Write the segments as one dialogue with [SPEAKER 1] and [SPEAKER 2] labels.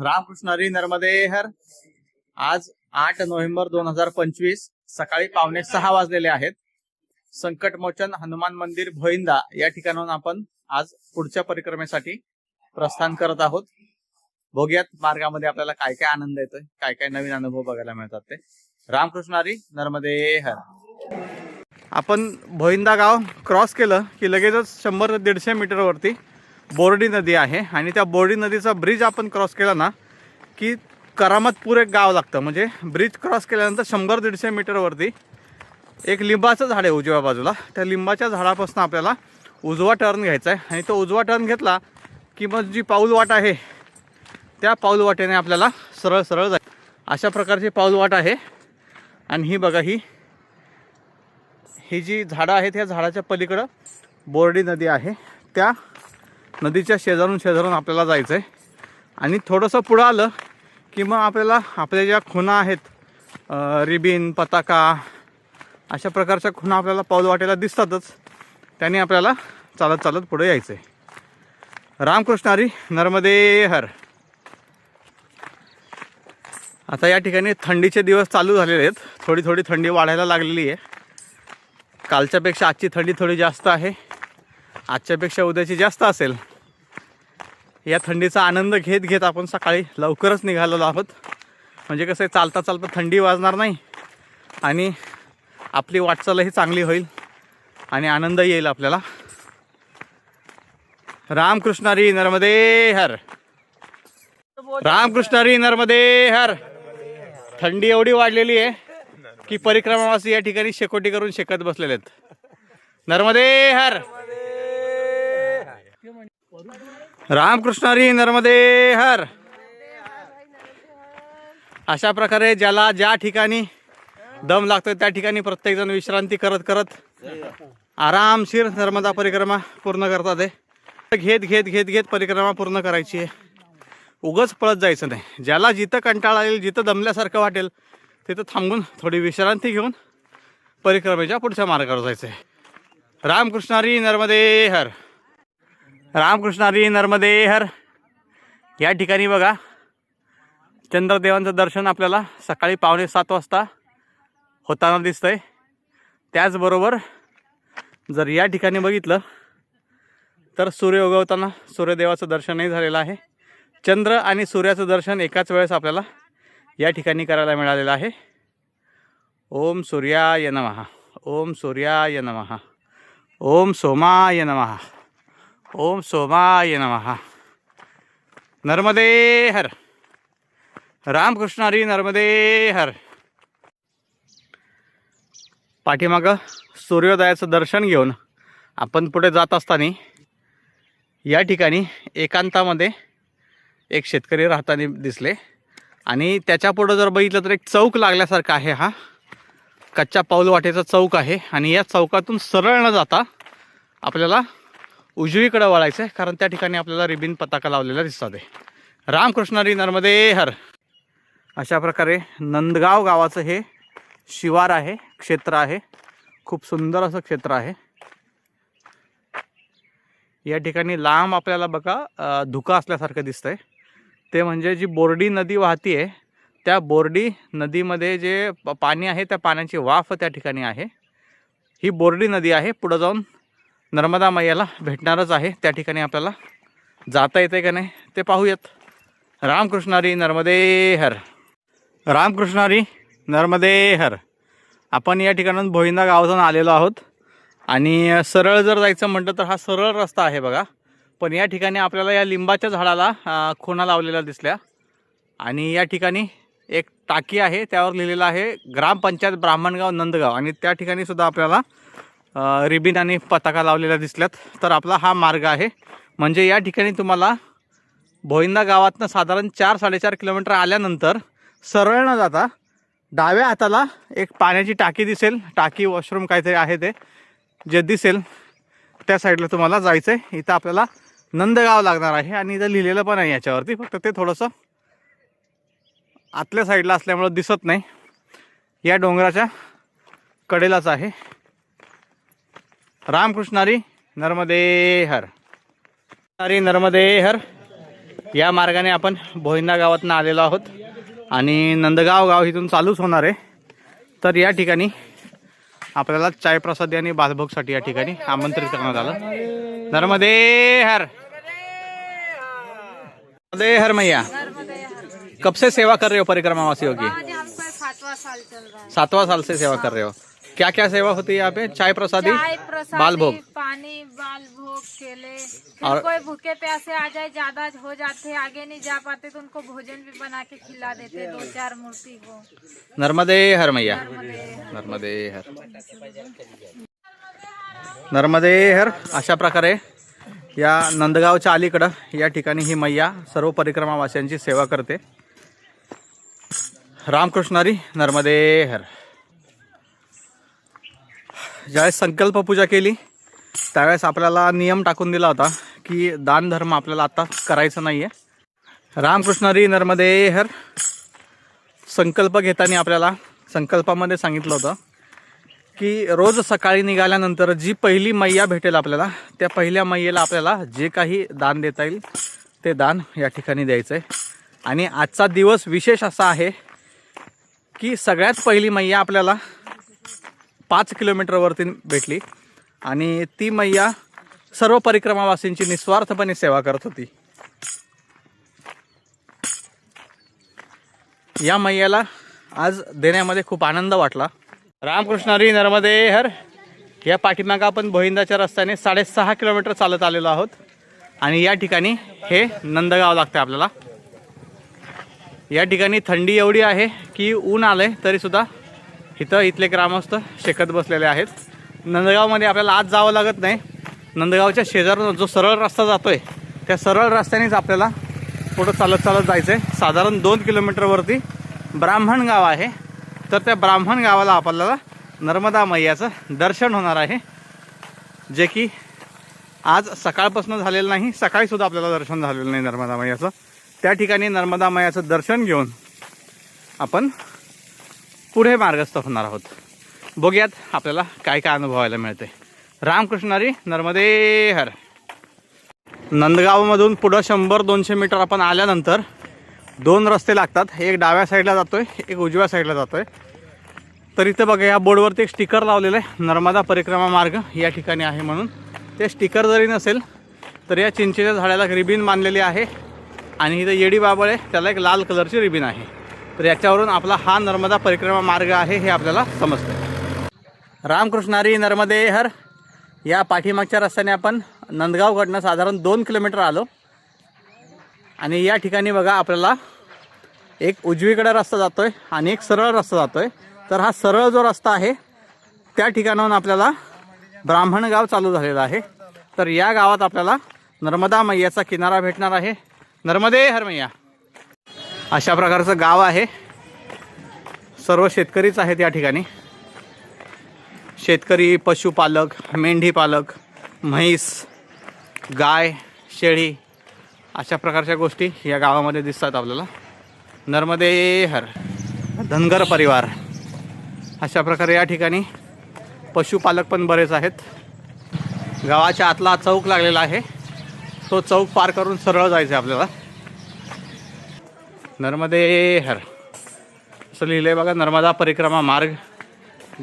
[SPEAKER 1] रामकृष्ण हरी नर्मदे हर. आज आठ नोव्हेंबर दोन हजार पंचवीस सकाळी पावणे सहा वाजलेले आहेत. संकटमोचन हनुमान मंदिर भोईंदा या ठिकाणाहून आपण आज पुढच्या परिक्रमेसाठी प्रस्थान करत आहोत. भोग्यात मार्गामध्ये आपल्याला काय काय आनंद येतोय काय काय नवीन अनुभव बघायला मिळतात ते. रामकृष्ण हरी नर्मदे हर. आपण भोईंदा गाव क्रॉस केलं की लगेचच शंभर ते दीडशे मीटरवरती बोर्डी नदी आहे आणि त्या बोर्डी नदीचा ब्रिज आपण क्रॉस केला ना की करामतपूर एक गाव लागतं. म्हणजे ब्रिज क्रॉस केल्यानंतर शंभर दीडशे मीटरवरती एक लिंबाचं झाड आहे उजव्या बाजूला. त्या लिंबाच्या झाडापासून आपल्याला उजवा टर्न घ्यायचा आहे. आणि तो उजवा टर्न घेतला की मग जी पाऊलवाट आहे त्या पाऊलवाटेने आपल्याला सरळ सरळ जाईल अशा प्रकारची पाऊलवाट आहे. आणि ही बघा ही ही जी झाडं आहेत ह्या झाडाच्या पलीकडं बोर्डी नदी आहे. त्या नदीच्या शेजारून शेजारून आपल्याला जायचं आहे आणि थोडंसं पुढं आलं की मग आपल्याला आपल्या ज्या खुणा आहेत रिबीन पताका अशा प्रकारच्या खुणा आपल्याला पाऊल वाटेला दिसतातच. त्याने आपल्याला चालत चालत पुढे यायचं आहे रामकृष्णारी नर्मदे हर. आता या ठिकाणी थंडीचे दिवस चालू झालेले आहेत. थोडी थोडी थंडी वाढायला लागलेली आहे. कालच्यापेक्षा आजची थंडी थोडी जास्त आहे. आजच्यापेक्षा उद्याची जास्त असेल. या थंडीचा आनंद घेत घेत आपण सकाळी लवकरच निघालेलो आहोत. म्हणजे कसं आहे चालता चालता थंडी वाजणार नाही आणि आपली वाटचालही चांगली होईल आणि आनंद येईल आपल्याला. रामकृष्णारी नर्मदे हर. रामकृष्णारी नर्मदे हर. थंडी एवढी वाढलेली आहे की परिक्रमावासी या ठिकाणी शेकोटी करून शेकत बसलेले आहेत. नर्मदे हर. रामकृष्णारी नर्मदे हर. अशा प्रकारे ज्याला ज्या ठिकाणी दम लागतोय त्या ठिकाणी प्रत्येकजण विश्रांती करत करत आरामशीर नर्मदा परिक्रमा पूर्ण करतात आहे घेत घेत घेत घेत परिक्रमा पूर्ण करायची आहे. उगच पळत जायचं नाही. ज्याला जिथं कंटाळा येईल जिथं दमल्यासारखं वाटेल तिथं थांबून थोडी विश्रांती घेऊन परिक्रमेच्या पुढच्या मार्गावर जायचं आहे. रामकृष्णारी नर्मदे हर. रामकृष्णारी नर्मदे हर. या ठिकाणी बघा चंद्रदेवांचं दर्शन आपल्याला सकाळी पावणे सात वाजता होताना दिसतंय. त्याचबरोबर जर या ठिकाणी बघितलं तर सूर्य उगवताना सूर्यदेवाचं दर्शनही झालेलं आहे. चंद्र आणि सूर्याचं दर्शन एकाच वेळेस आपल्याला या ठिकाणी करायला मिळालेलं आहे. ओम सूर्याय नमः. ओम सूर्याय नमः. ओम सोमाय नमः. ओम सोमाय नमः। नर्मदे हर। रामकृष्ण हरी नर्मदे हर। पाठीमागं सूर्योदयाचं दर्शन घेऊन आपण पुढे जात असताना या ठिकाणी एकांतामध्ये एक शेतकरी राहताना दिसले आणि त्याच्या पुढं जर बघितलं तर एक चौक लागल्यासारखा आहे हा. कच्च्या पाऊल वाटेचा चौक आहे आणि या चौकातून सरळ न जाता आपल्याला उजवीकडे वळायचं आहे कारण त्या ठिकाणी आपल्याला रिबिन पताका लावलेला दिसतात आहे रामकृष्णारी नर्मदे हर. अशा प्रकारे नंदगाव गावाचं हे शिवार आहे क्षेत्र आहे. खूप सुंदर असं क्षेत्र आहे. या ठिकाणी लांब आपल्याला बघा धुका धुकं असल्यासारखं दिसतंय. ते म्हणजे जी बोर्डी नदी वाहती आहे त्या बोर्डी नदीमध्ये जे पाणी आहे त्या पाण्याची वाफ त्या ठिकाणी आहे. ही बोर्डी नदी आहे पुढं जाऊन नर्मदा मैयाला भेटणारच आहे. त्या ठिकाणी आपल्याला जाता येते का नाही ते पाहूयात. रामकृष्णारी नर्मदे हर रामकृष्णारी नर्मदे हर आपण या ठिकाणाहून भोईंदा गावातून आलेलो आहोत. आणि सरळ जर जायचं म्हटलं तर हा सरळ रस्ता आहे बघा. पण या ठिकाणी आपल्याला या लिंबाच्या झाडाला खुणा लावलेल्या दिसल्या. आणि या ठिकाणी एक टाकी आहे. त्यावर लिहिलेलं आहे ग्रामपंचायत ब्राह्मणगाव नंदगाव. आणि त्या ठिकाणी सुद्धा आपल्याला रिबिन आणि पताका लावलेल्या दिसल्यात. तर आपला हा मार्ग आहे. म्हणजे या ठिकाणी तुम्हाला भोईंदा गावातनं साधारण चार साडेचार किलोमीटर आल्यानंतर सरळ न जाता डाव्या हाताला एक पाण्याची टाकी दिसेल. टाकी वॉशरूम काहीतरी आहे ते जे दिसेल त्या साईडला तुम्हाला जायचं आहे इथं आपल्याला नंदगाव लागणार आहे आणि इथं लिहिलेलं पण आहे याच्यावरती. फक्त ते थोडंसं आतल्या साईडला असल्यामुळं दिसत नाही. या डोंगराच्या कडेलाच आहे. रामकृष्णारी नर्मदे हर हरी नर्मदे हर या मार्गाने आपण भोईंदा गावातनं आलेलो आहोत आणि नंदगाव गाव इथून चालूच होणार आहे. तर या ठिकाणी आपल्याला चाय प्रसादी आणि बालभोगसाठी या ठिकाणी आमंत्रित करण्यात आलं. नर्मदे हर नर्मदे हर मैया. कब से सेवा कर रहे हो परिक्रमा वासियों की?
[SPEAKER 2] आज हमको सातवां साल चल रहा है।
[SPEAKER 1] सातवां साल से सेवा कर रहे हो. क्या क्या सेवा होती है यहाँ पे? चाय प्रसादी?
[SPEAKER 2] चाय प्रसाद
[SPEAKER 1] बाल भोग।
[SPEAKER 2] पानी बाल भोग केले।
[SPEAKER 1] और-
[SPEAKER 2] कोई भूखे प्यासे आ जाए ज्यादा हो जाते आगे नहीं जा पाते तो उनको भोजन भी बना के खिला देते दो चार मूर्ति को
[SPEAKER 1] नर्मदे हर मैया।
[SPEAKER 2] नर्मदे
[SPEAKER 1] नर्मदे हर नर्मदे हर अशा प्रकारे या नंदगावच्या अलीकडं या ठिकाणी ही मैया सर्व परिक्रमावासियांची सेवा करते. रामकृष्णारी नर्मदे हर ज्यावेळेस संकल्प पूजा केली त्यावेळेस आपल्याला नियम टाकून दिला होता की दानधर्म आपल्याला आता करायचं आहे रामकृष्णरी नर्मदे हर. संकल्प घेताना आपल्याला संकल्पामध्ये सांगितलं होतं की रोज सकाळी निघाल्यानंतर जी पहिली मैया भेटेल आपल्याला त्या पहिल्या मैयेला आपल्याला जे काही दान देता येईल ते दान या ठिकाणी द्यायचं आहे आणि आजचा दिवस विशेष असा आहे की सगळ्यात पहिली मैया आपल्याला पाच किलोमीटरवरती भेटली. आणि ती मैया सर्व परिक्रमावासींची निस्वार्थपणे सेवा करत होती. या मैयाला आज देण्यामध्ये खूप आनंद वाटला. रामकृष्णारी नर्मदे हर. या पाठीमागं आपण बहिंदाच्या रस्त्याने साडेसहा किलोमीटर चालत आलेलो आहोत. आणि या ठिकाणी हे नंदगाव लागते आपल्याला. या ठिकाणी थंडी एवढी आहे की ऊन आलं आहे तरीसुद्धा इथं इथले ग्रामस्थ शेकत बसलेले आहेत. नंदगावमध्ये आपल्याला आज जावं लागत नाही. नंदगावच्या शेजारून जो सरळ रस्ता जातोय त्या सरळ रस्त्यानेच आपल्याला पुढं चालत चालत जायचं आहे साधारण दोन किलोमीटरवरती ब्राह्मण गाव आहे. तर त्या ब्राह्मण गावाला आपल्याला नर्मदा मैयाचं दर्शन होणार आहे. जे की आज सकाळपासून झालेलं नाही सकाळीसुद्धा आपल्याला दर्शन झालेलं नाही नर्मदा मैयाचं. त्या ठिकाणी नर्मदा मैयाचं दर्शन घेऊन आपण पुढे मार्गस्थ होणार आहोत. बघूयात आपल्याला काय काय अनुभवायला मिळते रामकृष्णारी नर्मदे हर. नंदगावमधून पुढं शंभर दोनशे मीटर आपण आल्यानंतर दोन रस्ते लागतात. एक डाव्या साईडला जातोय एक उजव्या साईडला जातोय. तर इथं बघा या बोर्डवरती एक स्टिकर लावलेलं आहे. नर्मदा परिक्रमा मार्ग या ठिकाणी आहे म्हणून. ते स्टिकर जरी नसेल तर या चिंचेच्या झाडाला रिबीन बांधलेली आहे. आणि इथं येडी बाबळ आहे त्याला एक लाल कलरची रिबीन आहे. तर याच्यावरून आपला हा नर्मदा परिक्रमा मार्ग आहे हे आपल्याला समजतं. रामकृष्णारी नर्मदे हर. या पाठीमागच्या रस्त्याने आपण नंदगावकडनं साधारण दोन किलोमीटर आलो. आणि या ठिकाणी बघा आपल्याला एक उजवीकडे रस्ता जातो आहे आणि एक सरळ रस्ता जातो आहे तर हा सरळ जो रस्ता आहे त्या ठिकाणाहून आपल्याला ब्राह्मणगाव चालू झालेला आहे. तर या गावात आपल्याला नर्मदा मैयाचा किनारा भेटणार आहे. नर्मदे हर मैया. अशा प्रकारचं गाव आहे. सर्व शेतकरीच आहेत या ठिकाणी. शेतकरी पशुपालक मेंढीपालक म्हैस गाय शेळी अशा प्रकारच्या गोष्टी या गावामध्ये दिसतात आपल्याला. नर्मदे हर धनगर परिवार अशा प्रकारे या ठिकाणी पशुपालक पण बरेच आहेत. गावाच्या आतला चौक लागलेला आहे. तो चौक पार करून सरळ जायचं आहे आपल्याला. नर्मदे हर. असं लिहिलं आहे बघा नर्मदा परिक्रमा मार्ग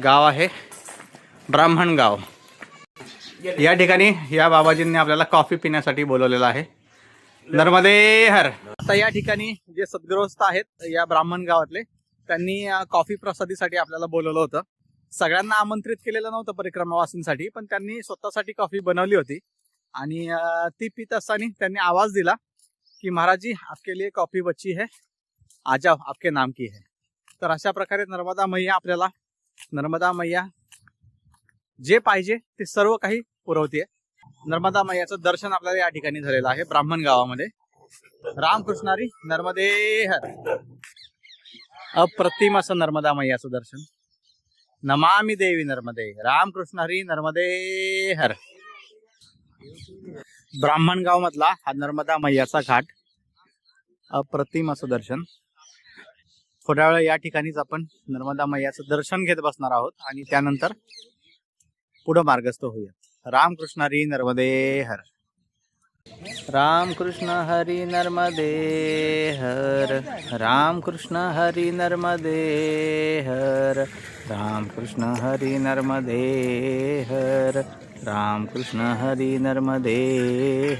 [SPEAKER 1] गाव आहे ब्राह्मण गाव. या ठिकाणी या बाबाजींनी आपल्याला कॉफी पिण्यासाठी बोलवलेलं आहे. नर्मदे हर. आता या ठिकाणी जे सद्गृहस्थ आहेत या ब्राह्मण गावातले त्यांनी कॉफी प्रसादीसाठी आपल्याला बोलवलं होतं. सगळ्यांना आमंत्रित केलेलं नव्हतं परिक्रमावासींसाठी पण त्यांनी स्वतःसाठी कॉफी बनवली होती. आणि ती पित असताना त्यांनी आवाज दिला की महाराजी आपके लिए कॉफी बच्ची है. आ आपके नाम की है। तर अशा प्रकारे नर्मदा मैया आपल्याला नर्मदा मैया जे पाहिजे ते सर्व काही पुरवते नर्मदा मैयाचं दर्शन आपल्याला या ठिकाणी झालेलं आहे ब्राह्मण गावामध्ये. रामकृष्णारी नर्मदे हर. अप्रतिम असं नर्मदा मैयाचं दर्शन. नमामि देवी नर्मदे रामकृष्णारी नर्मदे हर. ब्राह्मण गाव मधला हा नर्मदा मैयाचा घाट अप्रतिम असं दर्शन. थोड्या वेळ या ठिकाणीच आपण नर्मदा मैयाचं दर्शन घेत बसणार आहोत आणि त्यानंतर पुढं मार्गस्थ होऊया रामकृष्णारी नर्मदे हर. राम कृष्ण हरी नर्मदे हर। राम कृष्ण हरी नर्मदे हर। राम कृष्ण हरी नर्मदे हर। राम कृष्ण हरी नर्मदे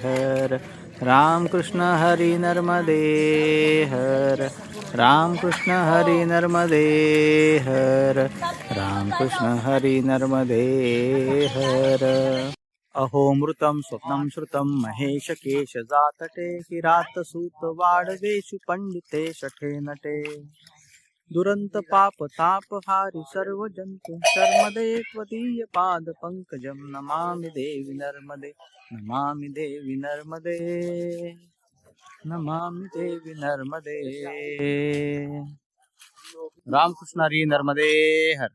[SPEAKER 1] हर। राम कृष्ण हरी नर्मदे हर। राम कृष्ण हरी नर्मदे हर। राम कृष्ण हरी नर्मदे हर। अहो मृतं स्वप्नं श्रुतं महेश केश जातटे किरात सूत वाडवेषु पंडिते शठे नटे। दुरंत पाप ताप हारि सर्व जंतु शर्मदे त्वदीय पाद पंकजम नमामि देवी नर्मदे नमामि देवी नर्मदे। नमामि देवी नर्मदे। रामकृष्ण हरी नर्मदे हर।